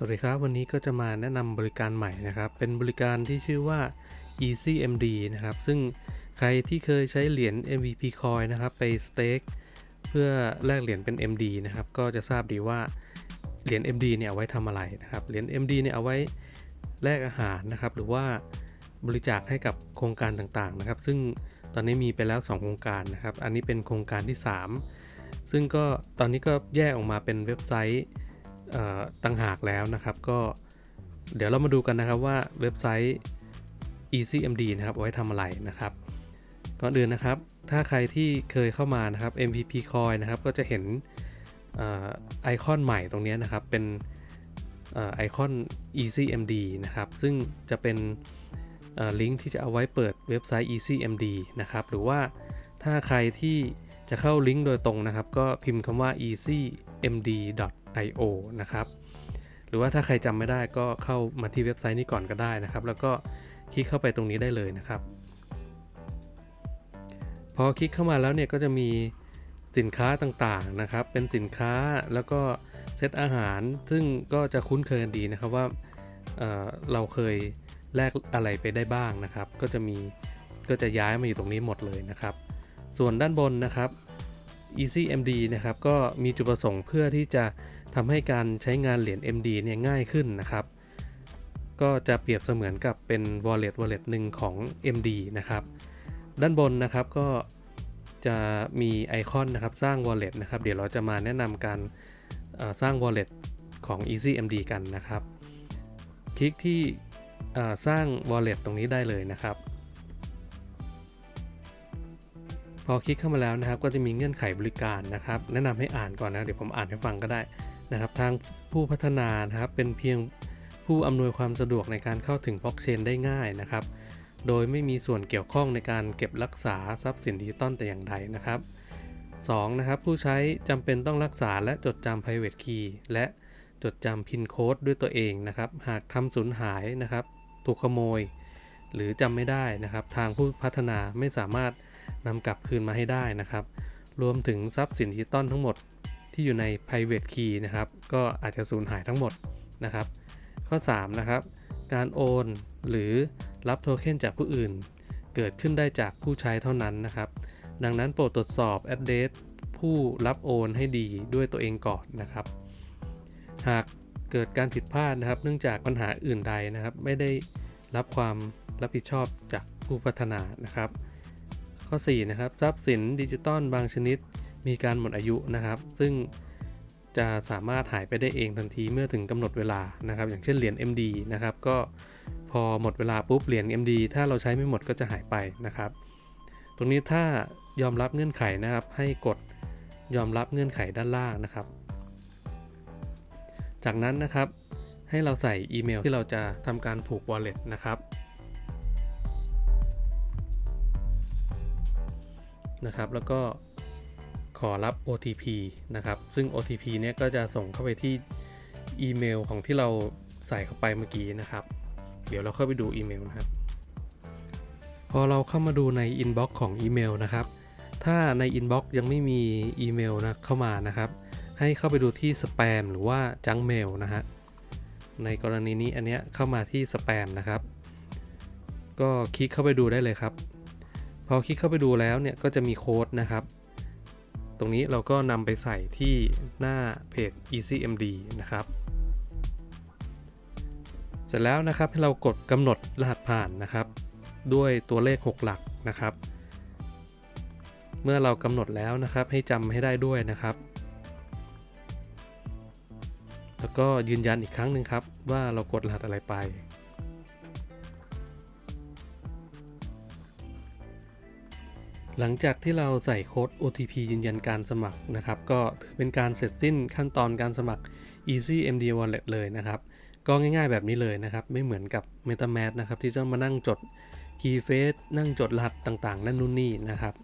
สวัสดีครับ วันนี้ก็จะมาแนะนำบริการใหม่นะครับ เป็นบริการที่ชื่อว่า EasyMD นะครับ ซึ่งใครที่เคยใช้เหรียญ MVP Coin นะครับ ไปสเต็กเพื่อแลกเหรียญเป็น MD นะครับ ก็จะทราบดีว่าเหรียญ MD เนี่ยเอาไว้ทำอะไรนะครับ เหรียญ MD เนี่ยเอาไว้แลกอาหารนะครับ หรือว่าบริจาคให้กับโครงการต่างๆนะครับ ซึ่งตอนนี้มีไปแล้ว 2 โครงการนะครับ อันนี้เป็นโครงการที่ 3 ซึ่งก็ตอนนี้ก็แยกออกมาเป็นเว็บไซต์ ต่างหากแล้วนะครับ ก็เดี๋ยวเรามาดูกันนะครับว่าเว็บไซต์ EasyMD นะครับเอาไว้ทำอะไรนะครับก่อนอื่นนะครับ ถ้าใครที่เคยเข้ามานะครับ MVP Coin นะครับก็จะเห็นออไอคอนใหม่ตรงนี้นะครับเป็นออไอคอน EasyMD นะครับ ซึ่งจะเป็นลิงก์ที่จะเอาไว้เปิดเว็บไซต์ EasyMD นะครับ หรือว่าถ้าใครที่จะเข้าลิงก์โดยตรงนะครับ ก็พิมพ์คำว่า ecmd io นะครับ หรือว่าถ้าใครจำไม่ได้ก็เข้ามาที่เว็บไซต์นี้ก่อนก็ได้นะครับ แล้วก็คลิกเข้าไปตรงนี้ได้เลยนะครับ พอคลิกเข้ามาแล้วเนี่ยก็จะมีสินค้าต่างๆนะครับ เป็นสินค้าแล้วก็เซตอาหาร ซึ่งก็จะคุ้นเคยดีนะครับว่าเเราเคยแลกอะไรไปได้บ้างนะครับ ก็จะมีก็จะย้ายมาอยู่ตรงนี้หมดเลยนะครับ ส่วนด้านบนนะครับ EasyMD นะครับก็มีจุดประสงค์เพื่อที่จะ ทำให้การใช้งานเหรียญ MD เนี่ยง่ายขึ้นนะครับ ก็จะเปรียบเสมือนกับเป็น wallet wallet หนึ่งของ MD นะครับ ด้านบนนะครับก็จะมีไอคอนนะครับสร้าง wallet นะครับ เดี๋ยวเราจะมาแนะนำการสร้าง wallet ของ EasyMD กันนะครับ คลิกที่สร้าง wallet ตรงนี้ได้เลยนะครับ พอคลิกเข้ามาแล้วนะครับ ก็จะมีเงื่อนไขบริการนะครับ แนะนำให้อ่านก่อนนะ เดี๋ยวผมอ่านให้ฟังก็ได้ นะครับทางผู้พัฒนานะครับเป็นเพียงผู้อำนวยความสะดวกในการเข้าถึงบล็อกเชนได้ง่ายนะครับ โดยไม่มีส่วนเกี่ยวข้องในการเก็บรักษาทรัพย์สินดิจิตอลแต่อย่างใดนะครับ 2. นะครับผู้ใช้จำเป็นต้องรักษาและจดจำ private key และจดจำ PIN code ด้วยตัวเองนะครับ หากทำสูญหายนะครับ ถูกขโมย หรือจำไม่ได้นะครับ ทางผู้พัฒนาไม่สามารถนำกลับคืนมาให้ได้นะครับ รวมถึงทรัพย์สินดิจิตอลทั้งหมด ที่อยู่ใน private key นะครับ ก็อาจจะสูญหายทั้งหมดนะครับ ข้อ 3 นะครับ การโอนหรือรับโทเค็นจากผู้อื่น เกิดขึ้นได้จากผู้ใช้เท่านั้นนะครับ ดังนั้นโปรดตรวจสอบ address ผู้รับโอนให้ดีด้วยตัวเองก่อนนะครับ หากเกิดการผิดพลาดนะครับ เนื่องจากปัญหาอื่นใดนะครับ ไม่ได้รับความรับผิดชอบจากผู้พัฒนานะครับ ข้อ 4 นะครับ ทรัพย์สินดิจิตอลบางชนิด มีการหมดอายุนะครับ ซึ่งจะสามารถหายไปได้เองทันทีเมื่อถึงกำหนดเวลานะครับ อย่างเช่นเหรียญ MD นะครับ ก็พอหมดเวลาปุ๊บเหรียญ MD ถ้าเราใช้ไม่หมดก็จะหายไปนะครับ ตรงนี้ถ้ายอมรับเงื่อนไขนะครับ ให้กดยอมรับเงื่อนไขด้านล่างนะครับ จากนั้นนะครับให้เราใส่อีเมลที่เราจะทำการผูก wallet นะครับ นะครับ แล้วก็ ขอรับ OTP นะครับ ซึ่ง OTP เนี่ยก็จะส่งเข้าไปที่อีเมลของที่เราใส่เข้าไปเมื่อกี้นะครับ เดี๋ยวเราเข้าไปดูอีเมลนะครับ พอเราเข้ามาดูใน inbox ของอีเมลนะครับ ถ้าใน inbox ยังไม่มีอีเมลนะเข้ามานะครับ ให้เข้าไปดูที่สแปมหรือว่าจังเมลนะฮะ ในกรณีนี้อันเนี้ยเข้ามาที่สแปมนะครับ ก็คลิกเข้าไปดูได้เลยครับ พอคลิกเข้าไปดูแล้วเนี่ยก็จะมีโค้ดนะครับ ตรงนี้เราก็นำไปใส่ที่หน้าเพจ EasyMD นะครับ เสร็จแล้วนะครับให้เรากดกำหนดรหัสผ่านนะครับ ด้วยตัวเลข 6 หลักนะครับ เมื่อเรากำหนดแล้วนะครับให้จำให้ได้ด้วยนะครับ แล้วก็ยืนยันอีกครั้งหนึ่งครับว่าเรากดรหัสอะไรไป หลังจากที่เราใส่โค้ด OTP ยืนยันการสมัครนะครับ ก็ถือเป็นการเสร็จสิ้นขั้นตอนการสมัคร EasyMD Wallet เลยนะครับ ก็ง่ายๆแบบนี้เลยนะครับ ไม่เหมือนกับ MetaMask นะครับที่ต้องมานั่งจด Key Face นั่งจดรหัสต่างๆ นั่นนู่นนี่นะครับ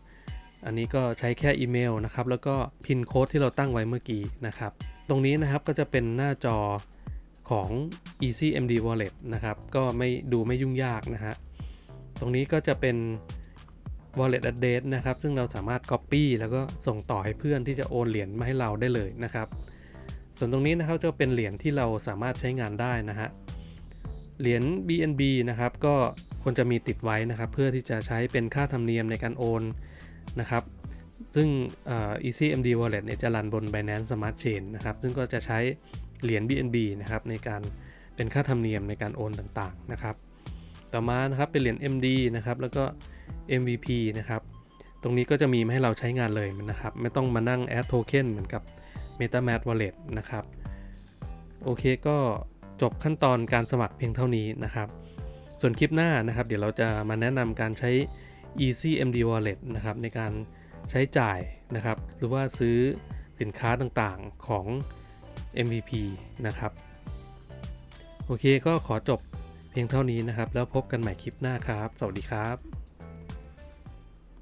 อันนี้ก็ใช้แค่อีเมลนะครับ แล้วก็พินโค้ดที่เราตั้งไว้เมื่อกี้นะครับ ตรงนี้นะครับก็จะเป็นหน้าจอของ EasyMD Wallet นะครับ ก็ไม่ดูไม่ยุ่งยากนะฮะ ตรงนี้ก็จะเป็น wallet address นะครับ ซึ่งเราสามารถ copy แล้วก็ส่งต่อให้เพื่อนที่จะโอนเหรียญมาให้เราได้เลยนะครับ ส่วนตรงนี้นะครับจะเป็นเหรียญที่เราสามารถใช้งานได้นะฮะ เหรียญ BNB นะครับ ก็ควรจะมีติดไว้นะครับ เพื่อที่จะใช้เป็นค่าธรรมเนียมในการโอนนะครับ ซึ่ง EasyMD Wallet เนี่ยจะรันบน Binance Smart Chain นะครับ ซึ่งก็จะใช้เหรียญ BNB นะครับในการเป็นค่าธรรมเนียมในการโอนต่างๆนะครับ ต่อมานะครับเป็นเหรียญ MD นะครับ แล้วก็ MVP นะครับ ตรงนี้ก็จะมีมาให้เราใช้งานเลยนะครับ ไม่ต้องมานั่ง add token เหมือนกับ MetaMask Wallet นะครับ โอเคก็จบขั้นตอนการสมัครเพียงเท่านี้นะครับ ส่วนคลิปหน้านะครับ เดี๋ยวเราจะมาแนะนำการใช้ Easy MD Wallet นะครับในการใช้จ่ายนะครับ หรือว่าซื้อสินค้าต่างๆของ MVP นะครับ โอเคก็ขอจบเพียงเท่านี้นะครับ แล้วพบกันใหม่คลิปหน้าครับ สวัสดีครับ